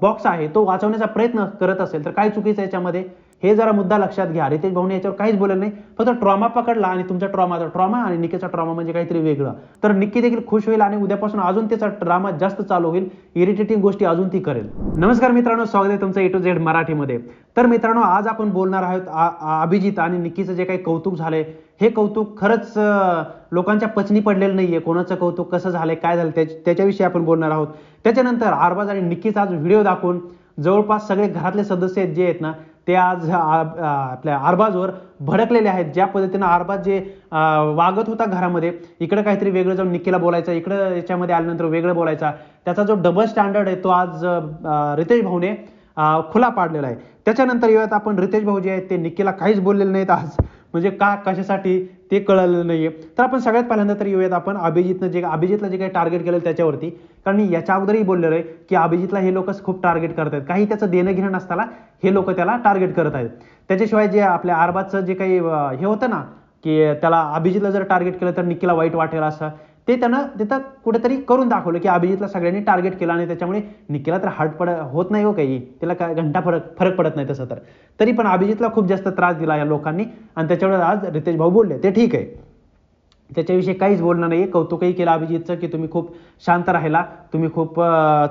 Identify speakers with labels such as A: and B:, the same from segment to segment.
A: Box आहे तो वाचवण्याचा प्रयत्न करत असेल तर काय चुकीचं याच्यामध्ये? हे जरा मुद्दा लक्षात घ्या. रितेश भाऊने याच्यावर काहीच बोललं नाही. फक्त ट्रॉमा पकडला आणि तुमचा ट्रॉमा ट्रॉमा आणि निकेचा ट्रॉमा म्हणजे काहीतरी वेगळं. तर निक्की देखील खुश होईल आणि उद्यापासून अजून त्याचा ड्रामा जास्त चालू होईल. इरिटेटिंग गोष्टी अजून ती करेल. नमस्कार मित्रांनो स्वागत आहे तुमचं ए टू झेड मराठीमध्ये. तर मित्रांनो आज आपण बोलणार आहोत अभिजित आणि निक्कीचं जे काही कौतुक झालंय हे कौतुक खरंच लोकांच्या पचनी पडलेलं नाहीये. कोणाचं कौतुक कसं झालंय काय झालं त्याच्याविषयी आपण बोलणार आहोत. त्याच्यानंतर आरबाज आणि निक्कीचा आज व्हिडिओ दाखवून जवळपास सगळे घरातले सदस्य आहेत जे आहेत ना ते आज आपल्या आरबाजवर भडकलेले आहेत. ज्या पद्धतीनं आरबाज जे वागत होता घरामध्ये इकडं काहीतरी वेगळं जाऊन निक्कीला बोलायचं इकडं याच्यामध्ये आल्यानंतर वेगळं बोलायचा त्याचा जो डबल स्टँडर्ड आहे तो आज रितेश भाऊने खुला पाडलेला आहे. त्याच्यानंतर येऊयात आपण. रितेश भाऊ जे आहेत ते निक्कीला काहीच बोललेले नाहीत आज. म्हणजे का कशासाठी? ते कळलेलं आहे तर आपण सगळ्यात पहिल्यांदा तर येऊयात आपण अभिजितनं जे अभिजितला जे काही टार्गेट केलं त्याच्यावरती. कारण मी याच्या अगोदरही बोललेलो आहे की अभिजितला हे लोक खूप टार्गेट करत आहेत काही त्याचं देणं घेणं नसताना हे लोक त्याला टार्गेट करत आहेत. त्याच्याशिवाय जे आपल्या आरबाजचं जे काही हे होतं ना की त्याला अभिजितला जर टार्गेट केलं तर निक्कीला वाईट वाटेल असं. ते त्यानं तिथं कुठेतरी करून दाखवलं की अभिजितला सगळ्यांनी टार्गेट केलं आणि त्याच्यामुळे निकेला तर हार्ट पड होत नाही हो काही. त्याला काय घंटा फरक फरक पडत नाही तसं तर. तरी पण अभिजितला खूप जास्त त्रास दिला या लोकांनी आणि त्याच्यावर आज रितेश भाऊ बोलले ते ठीक आहे. त्याच्याविषयी काहीच बोलणं नाही कौतुकही केलं अभिजितचं की तुम्ही खूप शांत राहिला. तुम्ही खूप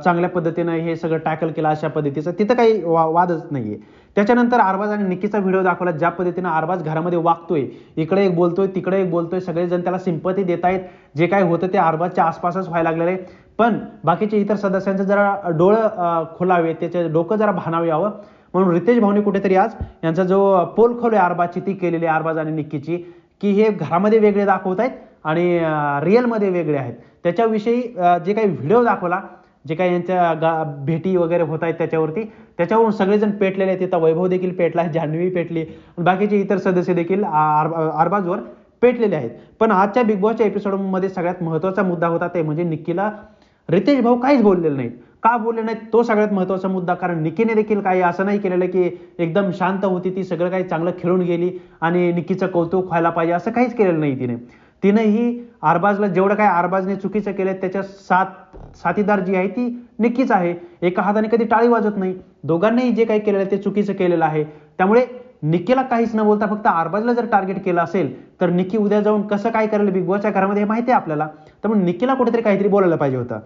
A: चांगल्या पद्धतीनं हे सगळं टॅकल केलं अशा पद्धतीचं. तिथं काही वा वादच नाहीये. त्याच्यानंतर आरबाज आणि निक्कीचा व्हिडिओ दाखवला ज्या पद्धतीनं आरबाज घरामध्ये वागतोय. इकडे एक बोलतोय तिकडे एक बोलतोय सगळेजण त्याला सिंपती देत आहेत जे काय होतं ते आरबाजच्या आसपासच व्हायला लागलेलं आहे. पण बाकीचे इतर सदस्यांचं जरा डोळं खोलावे त्याचे डोकं जरा भानावे यावं. म्हणून रितेश भाऊने कुठेतरी आज यांचा जो पोल खोल आहे आरबाजची ती केलेली आहे आरबाज आणि निक्कीची की हे घरामध्ये वेगळे दाखवत आहेत आणि रिअलमध्ये वेगळे आहेत. त्याच्याविषयी जे काही व्हिडिओ दाखवला जे काही यांच्या गा भेटी वगैरे होत आहेत त्याच्यावरती त्याच्यावरून सगळेजण पेटलेले आहेत. तिथं वैभव देखील पेटला जान्हवी पेटली. बाकीचे इतर सदस्य देखील आर आरबाजवर पेटलेले आहेत. पण आजच्या बिग बॉसच्या एपिसोडमध्ये सगळ्यात महत्त्वाचा मुद्दा होता ते म्हणजे निक्कीला रितेश भाऊ काहीच बोललेले नाही का बोलले नाहीत? तो सगळ्यात महत्त्वाचा मुद्दा. कारण निकीने देखील काही असं नाही केलेलं की एकदम शांत होती ती सगळं काही चांगलं खेळून गेली आणि निकीचं कौतुक व्हायला पाहिजे असं काहीच केलेलं नाही तिने. तिनंही आरबाजला जेवढं काय आरबाजने चुकीचं केलं त्याच्या साथ साथीदार जी आहे ती निक्कीच आहे. एका हाताने कधी टाळी वाजत नाही. दोघांनाही जे काही केलेलं आहे ते चुकीचं केलेलं आहे. त्यामुळे निक्कीला काहीच न बोलता फक्त आरबाजला जर टार्गेट केलं असेल तर निक्की उद्या जाऊन कसं काय करेल बिग बॉसच्या घरामध्ये हे माहिती आहे आपल्याला. त्यामुळे निकीला कुठेतरी काहीतरी बोलायला पाहिजे होतं.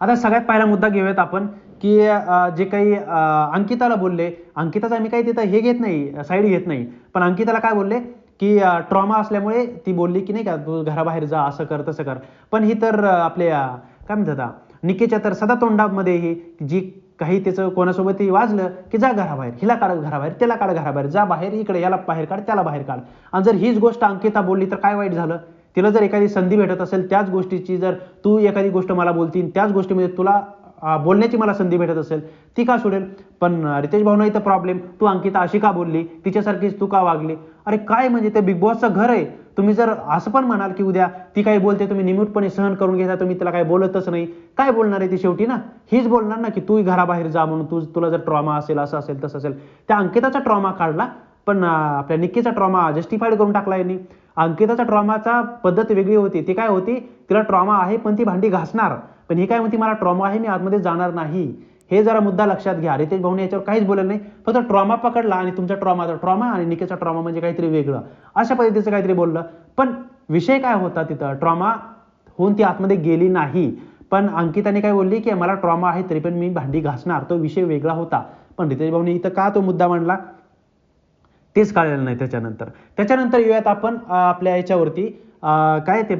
A: आता सगळ्यात पहिला मुद्दा घेऊयात आपण की जे काही अंकिताला बोलले. अंकिताचा मी काही तिथं हे घेत नाही साईड घेत नाही. पण अंकिताला काय बोलले? की ट्रॉमा असल्यामुळे ती बोलली की नाही का तू घराबाहेर जा असं कर तसं कर. पण ही तर आपल्या आपले काय म्हणतात निकेच्या तर सदा तोंडामध्ये ही जी काही त्याचं कोणासोबतही वाजलं की जा घराबाहेर हिला काढ घराबाहेर त्याला काढ घराबाहेर जा बाहेर इकडे याला बाहेर काढ त्याला बाहेर काढ. आणि जर हीच गोष्ट अंकिता बोलली तर काय वाईट झालं? तिला जर एखादी संधी भेटत असेल त्याच गोष्टीची जर तू एखादी गोष्ट मला बोलतील त्याच गोष्टीमध्ये तुला बोलण्याची मला संधी भेटत असेल. ती का सोडेल? पण रितेश भाऊना इथं प्रॉब्लेम तू अंकिता अशी का बोलली? तिच्यासारखीच तू का वागली? अरे काय म्हणजे ते बिग बॉसचं घर आहे. तुम्ही जर असं पण म्हणाल की उद्या ती काही बोलते तुम्ही निमूटपणे सहन करून घेता तुम्ही तिला काही बोलतच नाही. काय बोलणार आहे ती शेवटी ना? हीच बोलणार ना की तू घराबाहेर जा म्हणून तू तुला जर ट्रॉमा असेल असं असेल तसं असेल. त्या अंकिताचा ट्रॉमा काढला पण आपल्या निक्कीचा ट्रॉमा जस्टिफाईड करून टाकला यांनी. अंकिताचा ट्रॉमाचा पद्धत वेगळी होती. ती काय होती? तिला ट्रॉमा आहे पण ती भांडी घासणार. पण ही काय म्हणते मला ट्रॉमा आहे मी आतमध्ये जाणार नाही. हे जरा मुद्दा लक्षात घ्या. रितेश भाऊने याच्यावर काहीच बोललं नाही. फक्त ट्रॉमा पकडला आणि तुमचा ट्रॉमाचा ट्रॉमा आणि निकेचा ट्रॉमा म्हणजे काहीतरी वेगळं. अशा पद्धतीचं काहीतरी बोललं. पण विषय काय होता तिथं? ट्रॉमा होऊन ती आतमध्ये गेली नाही. पण अंकिताने काय बोलली की मला ट्रॉमा आहे तरी पण मी भांडी घासणार. तो विषय वेगळा होता. पण रितेश भाऊने इथं का तो मुद्दा मांडला? तेच कळलेलं नाही त्याच्यानंतर. त्याच्यानंतर येऊयात आपण आपल्या याच्यावरती. काय ते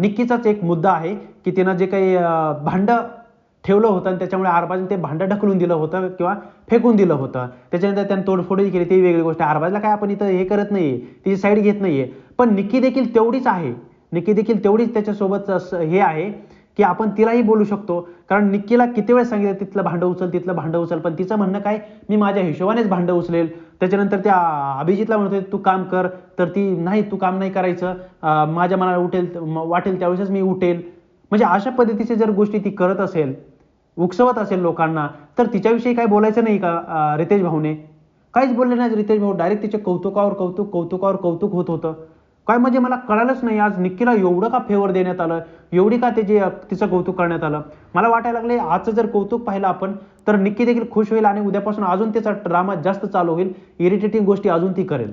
A: निक्कीचाच एक मुद्दा आहे की तिनं जे काही भांडं ठेवलं होतं आणि त्याच्यामुळे आरबाजने ते भांडं ढकलून दिलं होतं किंवा फेकून दिलं होतं. त्याच्यानंतर त्यानं तोडफोडही केली ती वेगळी गोष्ट आरबाजला काय आपण इथं हे करत नाहीये तिची साईड घेत नाहीये. पण निक्की देखील तेवढीच आहे. निक्की देखील तेवढीच त्याच्यासोबत असं हे आहे की आपण तिलाही बोलू शकतो. कारण निक्कीला किती वेळ सांगितलं तिथलं भांडं उचल तिथलं भांडं उचल. पण तिचं म्हणणं काय? मी माझ्या हिशोबानेच भांडं उचलेल. त्याच्यानंतर त्या अभिजितला म्हणतोय तू काम कर. तर ती नाही तू काम नाही करायचं. माझ्या मनाला उठेल वाटेल त्यावेळेसच मी उठेल. म्हणजे अशा पद्धतीचे जर गोष्टी ती करत असेल उकसवत असेल लोकांना तर तिच्याविषयी काय बोलायचं नाही का रितेश भाऊने? काहीच बोलले नाही रितेश भाऊ. डायरेक्ट तिच्या कौतुकावर कौतुक कौतुकावर कौतुक होत होतं. काय म्हणजे मला कळालंच नाही आज निक्कीला एवढं का फेवर देण्यात आलं? एवढी का त्याची तिचं कौतुक करण्यात आलं? मला वाटायला लागले आजचं जर कौतुक पाहिलं आपण तर निक्की देखील खुश होईल आणि उद्यापासून अजून त्याचा ड्रामा जास्त चालू होईल. इरिटेटिंग गोष्टी अजून ती करेल.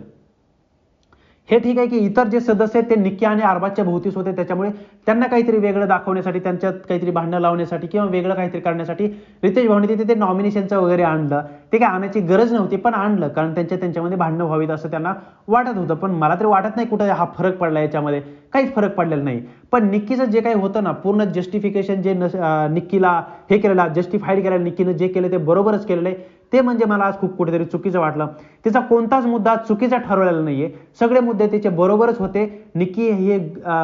A: हे ठीक आहे की इतर जे सदस्य आहेत ते निक्की आणि अरबाजच्या भोवतीच होते त्याच्यामुळे त्यांना काहीतरी वेगळं दाखवण्यासाठी त्यांच्यात काहीतरी भांडणं लावण्यासाठी किंवा वेगळं काहीतरी करण्यासाठी रितेश भाऊने तिथे ते नॉमिनेशनचं वगैरे आणलं. ते काय आणायची गरज नव्हती पण आणलं कारण त्यांच्या त्यांच्यामध्ये भांडणं व्हावीत असं त्यांना वाटत होतं. पण मला तरी वाटत नाही कुठं हा फरक पडला याच्यामध्ये. काहीच फरक पडलेला नाही. पण निक्कीचं जे काही होतं ना पूर्ण जस्टिफिकेशन जे नस- निक्कीला हे केलेलं जस्टिफाईड केलेलं निक्कीनं जे केलं ते बरोबरच केलेलं आहे. ते म्हणजे मला आज खूप कुठेतरी चुकीचं वाटलं. तिचा कोणताच मुद्दा चुकीचा ठरवलेला नाहीये. सगळे मुद्दे तिचे बरोबरच होते. निक्की हे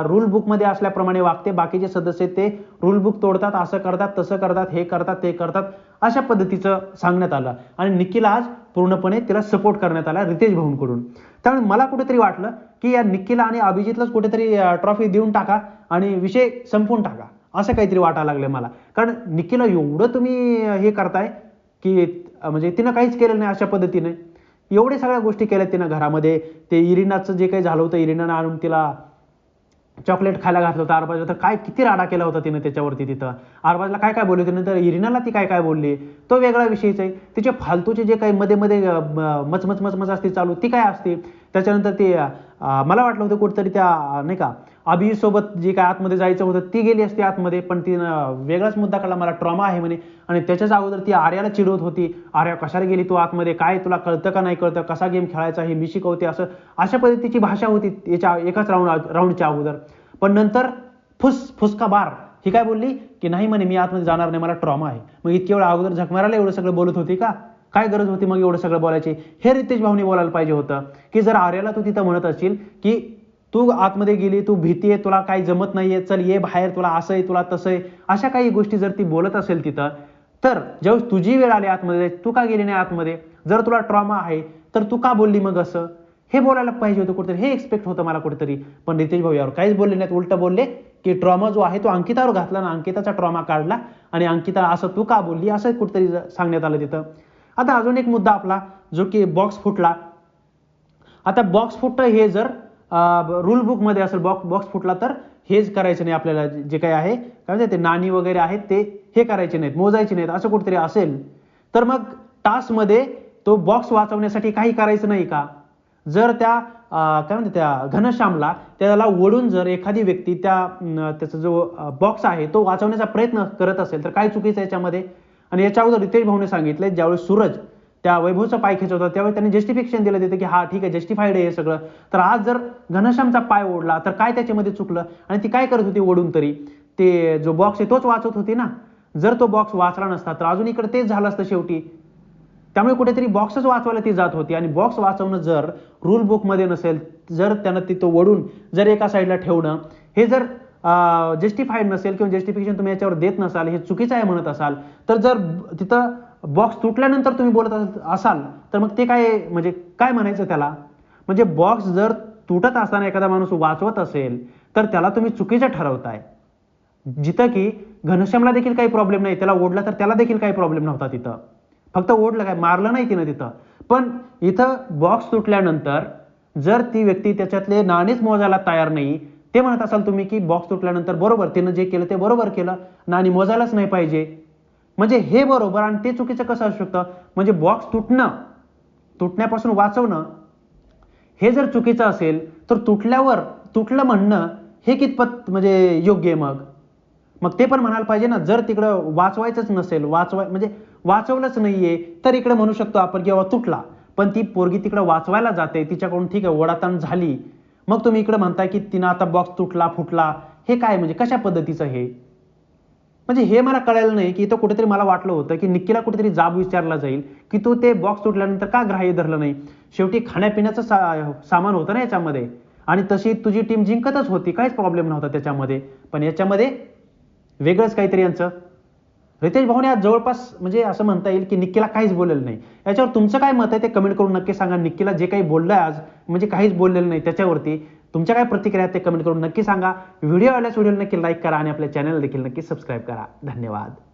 A: रूल बुकमध्ये असल्याप्रमाणे वागते. बाकीचे सदस्य ते रूल बुक तोडतात. असं करतात तसं करतात हे करतात ते करतात. अशा पद्धतीचं सांगण्यात आलं. आणि निक्कीला आज पूर्णपणे तिला सपोर्ट करण्यात आला रितेश भाऊंकडून. त्यामुळे मला कुठेतरी वाटलं की या निक्कीला आणि अभिजितलाच कुठेतरी ट्रॉफी देऊन टाका आणि विषय संपवून टाका. असं काहीतरी वाटायला लागलं मला. कारण निक्कीला एवढं तुम्ही हे करताय की म्हणजे तिनं काहीच केलं नाही अशा पद्धतीने. एवढे सगळ्या गोष्टी केल्या तिनं घरामध्ये. ते इरिनाचं जे काही झालं होतं इरिनानं आणून तिला चॉकलेट खायला घातलं होतं आरबाजला. तर काय किती राडा केला होता तिनं त्याच्यावरती तिथं. अरबाजला काय काय बोलली होती तर इरिनाला ती काय काय बोलली? तो वेगळा विषयच आहे. तिचे फालतूचे जे काही मध्ये मध्ये मचमच मचमच असते चालू ती काय असते? त्याच्यानंतर ते मला वाटलं होतं कुठंतरी त्या नाही का अभिसोबत जी काय आतमध्ये जायचं होतं ती गेली असती आतमध्ये पण तिनं वेगळाच मुद्दा काढला. मला ट्रॉमा आहे म्हणे. आणि त्याच्याच अगोदर ती आर्याला चिडवत होती. आर्या कशाला गेली तू आतमध्ये? काय तुला कळतं का नाही कळतं? कसा गेम खेळायचा हे मी शिकवते असं. अशा पद्धतीची भाषा होती याच्या एकाच राऊंड राऊंडच्या अगोदर. पण नंतर फुस फुसका बार. ही काय बोलली? की नाही म्हणे मी आतमध्ये जाणार नाही मला ट्रॉमा आहे. मग इतके वेळा अगोदर झकमाराला एवढं सगळं बोलत होती का? काय गरज होती मग एवढं सगळं बोलायची? हे रितेश भाऊनी बोलायला पाहिजे होतं. की जर आर्याला तू तिथं म्हणत असशील की तू आतमध्ये गेली तू भीती आहे तुला काही जमत नाहीये चल ये बाहेर तुला असं आहे तुला तसं आहे अशा काही गोष्टी जर ती बोलत असेल तिथं तर ज्यावेळेस तुझी वेळ आली आतमध्ये तू का गेली नाही आतमध्ये? जर तुला ट्रॉमा आहे तर तू का बोलली मग असं? हे बोलायला पाहिजे होतं कुठेतरी हे एक्सपेक्ट होतं मला कुठेतरी. पण रितेश भाऊ यावर काहीच बोलले नाहीत उलट बोलले की ट्रॉमा जो आहे तो अंकितावर घातला ना अंकिताचा ट्रॉमा काढला आणि अंकिता असं तू का बोलली असं कुठेतरी सांगण्यात आलं तिथं. आता अजून एक मुद्दा आपला जो की बॉक्स फुटला. आता बॉक्स फुटणं हे जर रूल बुकमध्ये असेल बॉक्स बॉक्स फुटला तर हेच करायचं नाही आपल्याला जे काही आहे. काय म्हणते ते नाणी वगैरे आहेत ते हे करायचे नाहीत मोजायचे नाहीत असं कुठेतरी असेल. तर मग टास्कमध्ये तो बॉक्स वाचवण्यासाठी काही करायचं नाही का? जर त्या काय म्हणते त्या घनश्यामला त्याला ओढून जर एखादी व्यक्ती त्या त्याचा जो बॉक्स आहे तो वाचवण्याचा प्रयत्न करत असेल तर काय चुकीचं याच्यामध्ये? आणि याच्या अगोदर रितेश भाऊने सांगितलं ज्यावेळेस सूरज त्या वैभवचा पाय खेचत होता त्यावेळी त्यांनी जस्टिफिकेशन दिलं तिथे की हा ठीक आहे जस्टिफाईड आहे हे सगळं. तर आज जर घनश्यामचा पाय ओढला तर काय त्याच्यामध्ये चुकलं? आणि ती काय करत होती ओढून तरी? ते जो बॉक्स आहे तोच वाचत होती ना? जर तो बॉक्स वाचला नसता तर अजून इकडे तेच झालं असतं शेवटी. त्यामुळे कुठेतरी बॉक्सच वाचवायला ती जात होती. आणि बॉक्स वाचवणं जर रूल बुकमध्ये नसेल जर त्यानं तिथं वडून जर एका साईडला ठेवणं हे जर जस्टिफाईड नसेल किंवा जस्टिफिकेशन तुम्ही याच्यावर देत नसाल हे चुकीचं आहे म्हणत असाल तर जर तिथं बॉक्स तुटल्यानंतर तुम्ही बोलत असाल तर मग ते काय म्हणजे काय म्हणायचं त्याला? म्हणजे बॉक्स जर तुटत असताना एखादा माणूस वाचवत असेल तर त्याला तुम्ही चुकीचं ठरवताय. जिथं की घनश्यामला देखील काही प्रॉब्लेम नाही त्याला ओढला तर त्याला देखील काही प्रॉब्लेम नव्हता तिथं. फक्त ओढलं काय मारलं नाही तिनं तिथं. पण इथं बॉक्स तुटल्यानंतर जर ती व्यक्ती त्याच्यातले नाणेच मोजायला तयार नाही ते म्हणत असाल तुम्ही की बॉक्स तुटल्यानंतर बरोबर तिनं जे केलं ते बरोबर केलं नाणी मोजायलाच नाही पाहिजे. म्हणजे हे बरोबर आणि ते चुकीचं कसं असू शकतं? म्हणजे बॉक्स तुटणं तुटण्यापासून वाचवणं हे जर चुकीचं असेल तर तुटल्यावर तुटलं म्हणणं हे कितपत म्हणजे योग्य आहे मग? मग ते पण म्हणायला पाहिजे ना जर तिकडं वाचवायचंच नसेल वाचवाय म्हणजे वाचवलंच नाहीये तर इकडे म्हणू शकतो आपण की बाबा तुटला. पण ती पोरगी तिकडं वाचवायला जाते तिच्याकडून ठीक आहे ओढाताण झाली. मग तुम्ही इकडे म्हणताय की तिनं आता बॉक्स तुटला फुटला. हे काय म्हणजे कशा पद्धतीचं हे? म्हणजे हे मला कळायला नाही की इथं कुठेतरी मला वाटलं होतं की निक्कीला कुठेतरी जाब विचारला जाईल की तू ते बॉक्स तुटल्यानंतर का ग्राह्य धरलं नाही? शेवटी खाण्यापिण्याचं सा सामान होतं ना याच्यामध्ये. आणि तशी तुझी टीम जिंकतच होती काहीच प्रॉब्लेम नव्हता त्याच्यामध्ये. पण याच्यामध्ये वेगळंच काहीतरी यांचं. रितेश भाऊने आज जवळपास म्हणजे असं म्हणता येईल की निक्कीला काहीच बोललेलं नाही. याच्यावर तुमचं काय मत आहे ते कमेंट करून नक्की सांगा. निक्कीला जे काही बोललं आज म्हणजे काहीच बोललेलं नाही त्याच्यावरती. तुमच्या काय प्रतिक्रिया आहेत ते कमेंट करून नक्की सांगा. व्हिडिओ आवडल्यास व्हिडिओ नक्की लाईक करा आणि आपल्या चॅनल देखील नक्की सबस्क्राईब करा. धन्यवाद.